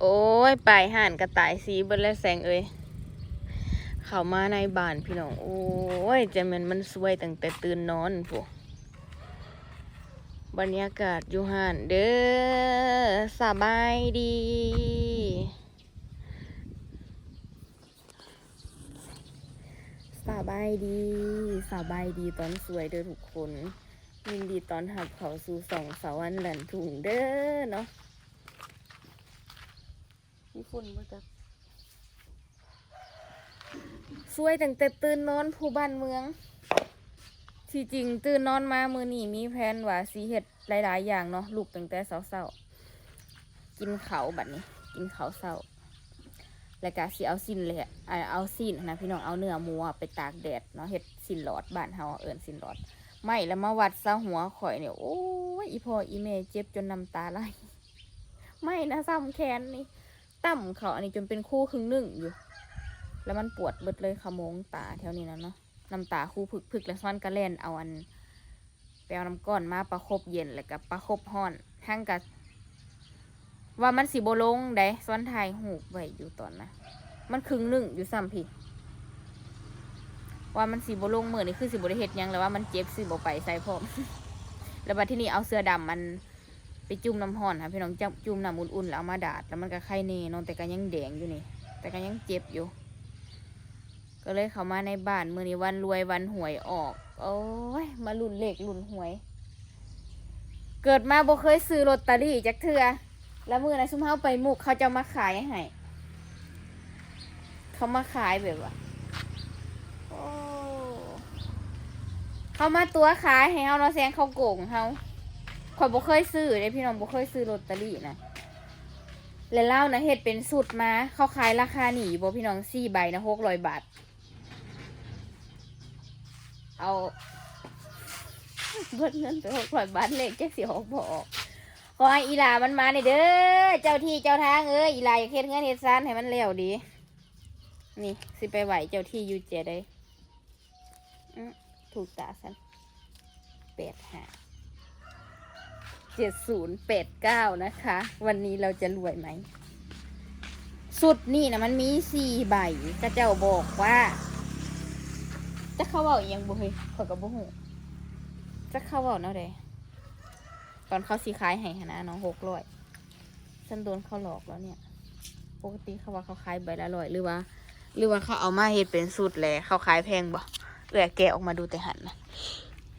โอ้ยไปห่านกระต่ายสีเบิ้ลและแสงเอ้ยเข้ามาในบ้านพี่น้อง โอ้ยจะมันมันสวยตั้งแต่ตื่นนอนพวกบรรยากาศอยู่ห่านเด้อสบายดีสบายดีสบายดีตอนสวยเด้อทุกคนยินดีตอนหับเขาสู่สองสาวันหลันถุงเด้อเนาะ มีฝุ่นมาจากสวยตั้งแต่ตื่นนอนผู้บ้านเมือง ที่จริงตื่นนอนมามือนี่มีแผนว่าสีเห็ดหลายๆ อย่างเนาะลูกตั้งแต่เช้าๆกินเขาบัดนี้ กินเขาวเช้าแล้วก็สิเอาสินเลยอ่าเอาสินนะพี่น้องเอาเนื้อหมูอะไปตากแดดเนาะเฮ็ดสินหลอดบ้านเฮาเอิ้นสิ้นหลอดไม่แล้วมาวัดซะหัวข่อยเนี่ยโอ้ยอีพ่ออีแม่เจ็บจนน้ำตาไหลไม่นะซ้ำแขนนี่ ต่ำเขาอันนี้จนเป็นคู่ครึ่งหนึ่งอยู่ แล้วมันปวดเบิดเลยขมงตาแถวนี้นะเนาะน้ำตาคู่พึกพึกแล้วซ้อนกระเล่นเอาอันไปเอาน้ำก้อนมาประคบเย็นแล้วก็ประคบห้อนทั้งกับว่ามันสีโบลงได้ซ้อนทายหูไว้อยู่ตอนนะมันครึ่งหนึ่งอยู่ซ้ำพี่ว่ามันสีโบลงมือนนี่คือสีบริเฮ็ดยังแล้วว่ามันเจ็บสีโบไปใส่พร้อมแล้วบัดที่นี่เอาเสื้อดำมัน ไปจุ่มน้ำห้อนค่ะพี่น้องจับจุ่มน้ำอุ่นๆแล้วเอามาดาดแล้วมันก็ไข้เนนอนแต่ก็ยังแดงอยู่นี่ แต่ก็ยังเจ็บอยู่ ก็เลยเข้ามาในบ้านมือนี้วันรวยวันหวยออก โอ้ยมาลุ่นเลขลุ่นหวย เกิดมาบ่เคยซื้อลอตเตอรี่จักเทื่อแล้วมือนะซุมเฮาไปมุกเขาจะมาขายให้เขามาขายแบบว่าเขามาตัวขายให้เฮาเนาแซงเขาโกงเฮา ข่อยบ่เคยซื้อเลยพี่น้องบ่เคยซื้อลอตเตอรี่นะแล้วเล่านะเฮ็ดเป็นสุดมาเขาขายราคาหนีบ่พี่น้องสี่ใบนะหกร้อยบาท เอาเบิดเงินไปหกร้อยบาทเลขแจ็คสิออกบ่ออกขอให้อีหลามันมาในอยเด้อ เจ้าที่เจ้าทางเอ้ยอีหลาอยากเฮ็ดเงินเฮ็ดซานให้มันเร็วดี นี่สิไปไหวเจ้าที่ยูเจได้อื้อถูกตาสันแปดห้า เจ็ดศูนย์แปดเก้านะคะ วันนี้เราจะรวยไหม สุดนี่นะมันมีสี่ใบก็เจ้าบอกว่า จะเข้าเบาอีหยังบ่เฮ้ยขอยกับบ่หูจะเข้าเบาเนาะเด้ตอนเขาสีขายให้หนนะน้องหกร้อยฉันโดนเขาหลอกแล้วเนี่ย ปกติเขาว่าเขาขายใบละร้อยหรือว่า หรือว่าเขาเอามาเฮ็ดเป็นสูตรแหลเขาขายแพงบ่เออแกะออกมาดูแต่หันนะ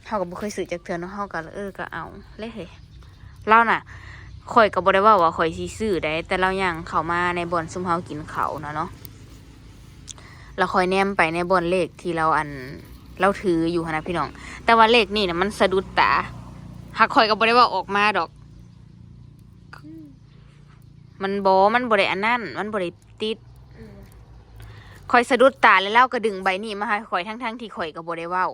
เขาก็บ่เคยซื้อจากเทือเนาะเขาก็เออก็เอาเลยเฮ้ย เราน่ะข่อยก็บ่ได้ว่าว่าข่อยสิซื้อได้ แต่เรายังเข้ามาในบ่อนซุมเฮากินเขาวนะเนาะแล้วข่อยแนมไปในบ่อนเลขที่เราอันเราถืออยู่นะพี่น้อง แต่ว่าเลขนี่นะมันสะดุดตาหักข่อยก็บ่ได้ว่าออกมาดอก มันบอมันบ่ได้อันนั้นมันบ่ได้ติดข่อยสะดุดตาแล้วเล่าก็ดึงใบนี้มาให้ข่อยทั้งๆที่ข่อยก็บ่ได้ว้า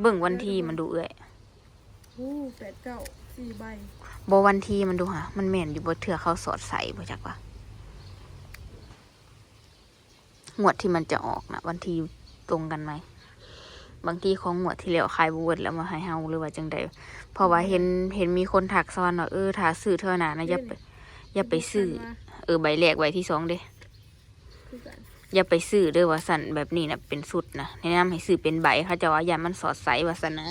เบิ่งวันที่มันดูเอ้อย อ้แปดเก้าสี่ใบบ่วันที่มันดูหะมันแม่นอยู่บ่เถื่อเขาสอดใส่บ่จักว่างวดที่มันจะออกนะวันที่ตรงกันไหม บางทีของงวดที่แล้วขายบเวดแล้วมาให้เฮาหรือว่าจังใดเพราะว่าเห็นเห็นมีคนถักซ้อนว่าเออถ้าซื้อเท่านั้นนะอย่าไปอย่าไปซื้อเออใบแรกใบที่สองเด้คือกันอย่าไปซื้อเด้อว่าสันแบบนี้นะเป็นสุดนะแนะนำให้ซื้อเป็นใบเขาจะว่าอย่ามันสอดใสว่าสันนะ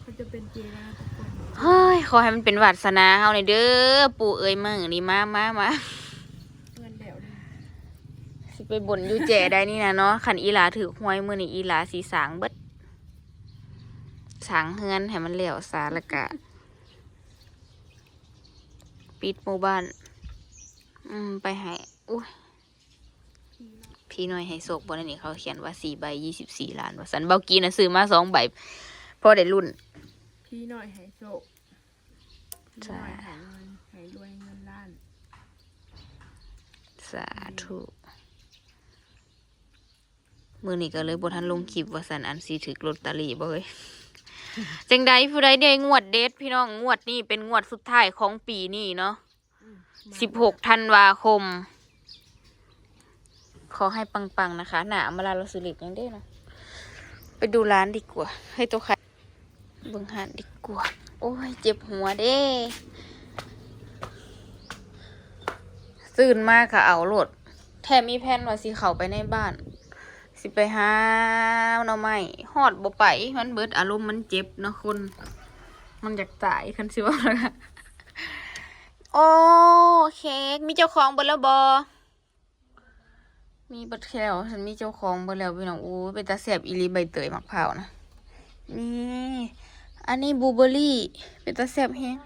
เขาจะเป็นเจนะทุกคน เฮ้ยขอให้มันเป็นวาสนาเฮาในอยเด้อปู่เอ้ยมึงนี่มามามาเงินเดี่ยวสิไปบ่นอยู่แจได้นี่นะเนาะขันอีหลาถือหวยมือนี่อีหลาสีสางเบิดสางเฮือนให้มันเหลวสาละกะ ปิดหมู่บ้าน อืมไปให้อุ้ยพี่น้อยให้โศกบนนี้เขาเขียนว่าสี่ใบยี่สิบสี่ล้านว่าสันเบากีนะซื้อมาสองใบพอได้รุ่น พี่หน่อยหายโศก จ้าหน่อยหายเงินหายรวยเงินล้าน สาธุมือนี้ก็เลยบทันลงคลิปว่าสันอันสีถึกลอตเตอรี่บ่เอ้ยจังใดผู้ใดได้งวดเด็ดพี่น้องงวดนี้เป็นงวดสุดท้ายของปีนี้เนาะอืมมาสิบหกธันวาคม ขอให้ปังๆนะคะ หนามาลาเราสุริตยังได้นะ ไปดูร้านดีกว่า ให้ตัวใครเบิ่งหานดีกว่า โอ้ย เจ็บหัวเด้ตื่นมากค่ะเอาโหลด แถมมีแผนว่าสิเข้าไปในบ้าน สิไปหาหน่อไม้ฮอดบ่ไป มันเบิดอารมณ์มันเจ็บเนาะคน มันอยากตายคันสิว่าแล้วค่ะโอ้เค้กมีเจ้าของเบิดแล้วบ่มีเบิดแล้วฉันมีเจ้าของเบิดแล้วพี่น้องโอ้ยเป็นตาแซ่บอีหลีใบเตยมะพร้าวนะนี่ อันนี้บูเบอรี่ เป็นตาแซบแฮง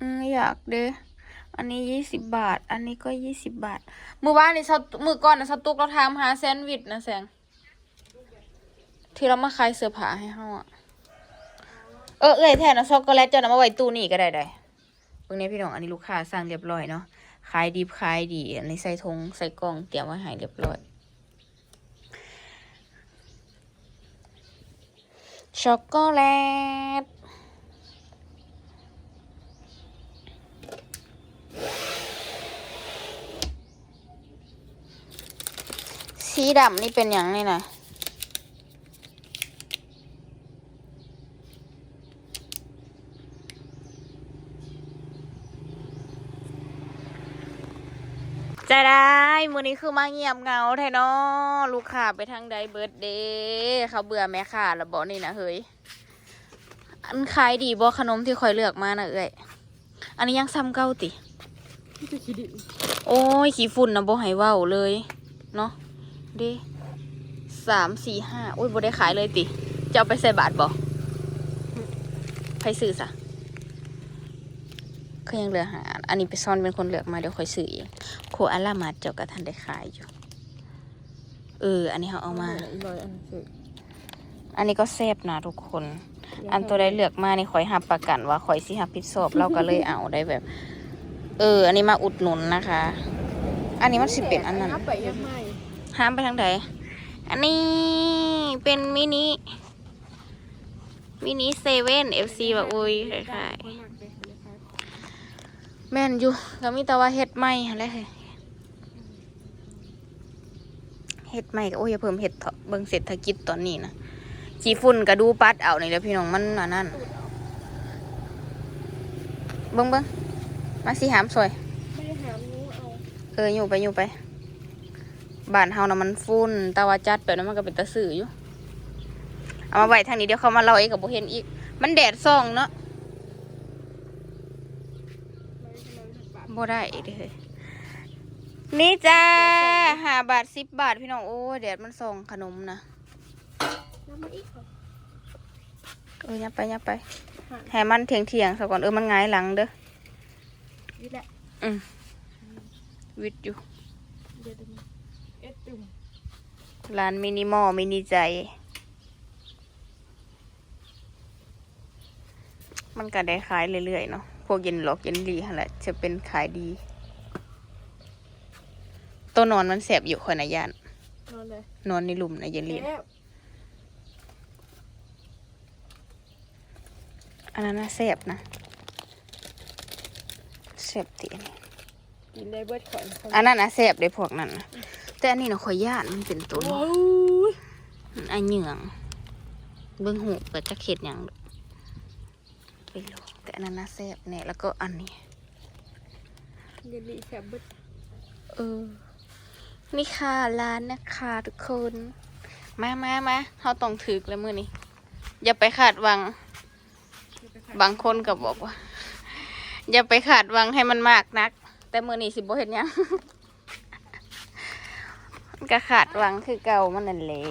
อืมอยากเด้ออันนี้ยี่สิบบาท อันนี้ก็ยี่สิบบาท มือว่านนี่เช้ามือก่อนนะสตุกเราทำหาแซนด์วิชนะแสงที่เรามาขายเสื้อผ้าให้เฮาอะเออเอ้ยแทนนะช็อกโกแลตเจะนำมาไว้ตู้นี่ก็ได้ได้เพิ่งนี้พี่น้อง อันนี้ลูกค้าสั่งเรียบร้อยเนาะ ขายดีขายดี อันนี้ใส่ทงใส่กล่องเตรียมไว้ให้เรียบร้อย ช็อกโกแลต สีดำนี่เป็นอย่างนี่นะจะได้ มือนี้คือมาเงียบเงาแท้เนาะลูกค้าไปทางใดเบิร์ดเดย์เขาเบื่อแม่ค้าแล้วบอกนี่นะเฮ้ย อันขายดีบ่ขนมที่คอยเลือกมานะเอ้ยอันนี้ยังซ้ำเก้าติโอ้ย ขี้ฝุ่นนะบ่ให้เว้าเลย เนาะเด้สามสี่ห้าโอ้ยบ่ได้ขายเลยติ จะเอาไปใส่บาทบ่ใครซื้อซะ ก็ยังเหลือหา อันนี้ไปซ่อนเป็นคนเลือกมาเดี๋ยวค่อยซื้อเองโคอาล่ามาเจ้าก็ทันได้ขายอยู่ เออ อันนี้เขาเอามาอีลอยอันเสร็จอันนี้ก็แซ่บนะทุกคน อันตัวได้เลือกมานี่ข่อยหับประกันว่าข่อยสิหับผิดชอบเราก็เลยเอาได้แบบ เออ อันนี้มาอุดหนุนนะคะ อันนี้มันสิเป็นอันนั้นถ้าไปยังไม่ห้ามไปทางไหนอันนี้เป็นมินิมินิเซเว่นเอฟซีแบบอุ้ยคล้ายคนมากเลยเลยค่ะ ๆ แม่นอยู่ก็มีแต่ว่าเฮ็ดใหม่อะไรเฮ็ดใหม่ก็โอ้ยอย่าเพิ่มเฮ็ดเถอะเบิ่งเศรษฐกิจตอนนี้นะขี้ฝุ่นก็ดูปัดเอานี่แหล้วพี่น้องมันอันนั้นเบิ่งเบิ่งมาสิหามซอยไม่ได้หามนู้เอาเอออยู่ไปอยู่ไปบ้านเฮานะมันฟุ้นแต่ว่าจัดแบบนั้นมันก็เป็นตะสื่ออยู่ เอามาไว้ทางนี้เดี๋ยวเขามาเล่าเองกับโบเห็นอีก มันแดดส่องเนาะ ไม่ได้ทำไมถึง บาทโบได้เด้อนี่จ้าห้าบาทสิบบาทพี่น้องโอ้ยแดดมันส่องขนมนะแล้วมาอีกค่ะเออยับไปยับไปให้มันเถียงเถียงๆซะก่อนเออมันหงายหลังเด้อนี่แหละวิดอยู่เดี๋ยวเดี๋ยวเอ็ดตุ่มร้านมินิมอลมินิใจ มันก็ได้ขายเรื่อยๆเนาะ พวกเย็นหลอกเย็นรีหั่นแหละจะเป็นขายดี ตัวนอนมันแสบอยู่คนนะยานนอนเลยนอนในหลุมนะเย็นรีนะแล้วอันนั้นน่ะแสบนะแสบตีอันนี้กินได้เบิดก่อนอันนั้นนะแสบได้พวกนั้นนะแต่อันนี้นะขอยย่านมันเป็นตัวนี้ว้าวอันเหยื่องเบิ้งหูเปิดจะเข็ดหยังดอกไปโลแต่อั นนั้นน่าแซ่บเนี่ยแล้วก็อันนี้เดี๋ยวดีแสบเบิดเออ นี่ค่ะร้านนะคะทุกคน มามามาเขาต้องถือแล้วมือนี้ อย่าไปขาดหวัง บางคนก็บอกว่า อย่าไปขาดหวังให้มันมากนัก แต่มือนี้สิบ่เห็นยังมันก็ขาดหวังคือเก่ามันนั่นแหละ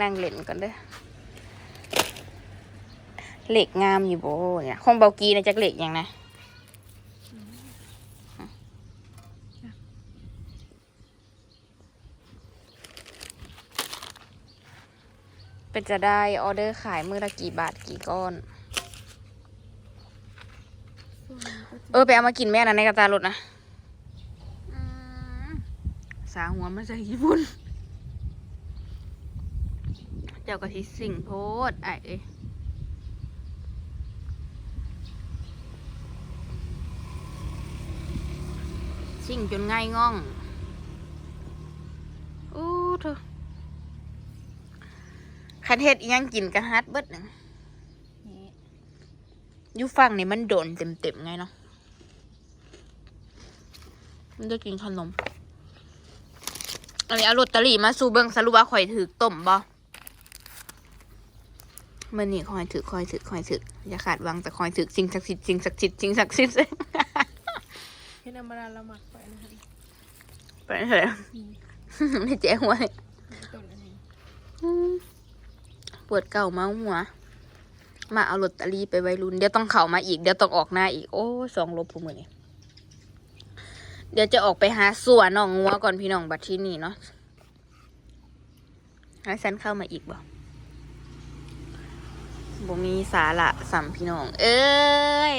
นั่งเล่นก่อนเด้อ เหล็กงามอยู่โบเนี่ยคงเบากีนะจากเหล็กยังนะเป็นจะได้ออเดอร์ขายมือละกี่บาทกี่ก้อน เออไปเอามากินแม่นะในกระตารถนะสาหัวมาจากญี่ปุ่น เจ้ากะทิสิ่งโพดไอ้ เอ้ยสิ่งจนง่ายง่องอู้เธอคันเฮ็ดอิหยังกินกะฮัดเบิดหนึ่งอยู่ฝั่งนี่มันโดนเต็มๆไงเนาะ มันจะกินขนม อันนี้เอาลอตเตอรี่มาสู่เบิ่งสรุปว่าข่อยถือต้มบ่เมื่อนี้คอยถือคอยถือคอยถืออย่าขาดหวังแต่คอยถือสิ่งศักดิ์สิทธิ์สิ่งศักดิ์สิทธิ์สิ่งศักดิ์สิทธิ์แค่ธรรมดาเราหมัก ไปนะคะไปเถอะไม่เจ๊หัวเลยต้นอันนี้อืมปวดเก่าเมาหัว มาเอาลอตเตอรี่ไปไว้รุ่น เดี๋ยวต้องเข้ามาอีก เดี๋ยวต้องออกหน้าอีก โอ้ยสองลบผู้มือนี่เดี๋ยวจะออกไปหาสัวน้องงัวก่อนพี่น้องบัดที่นี่เนาะให้ฉันเข้ามาอีกบ่บ่มีสาระสัมพี่น้อง เอ้ย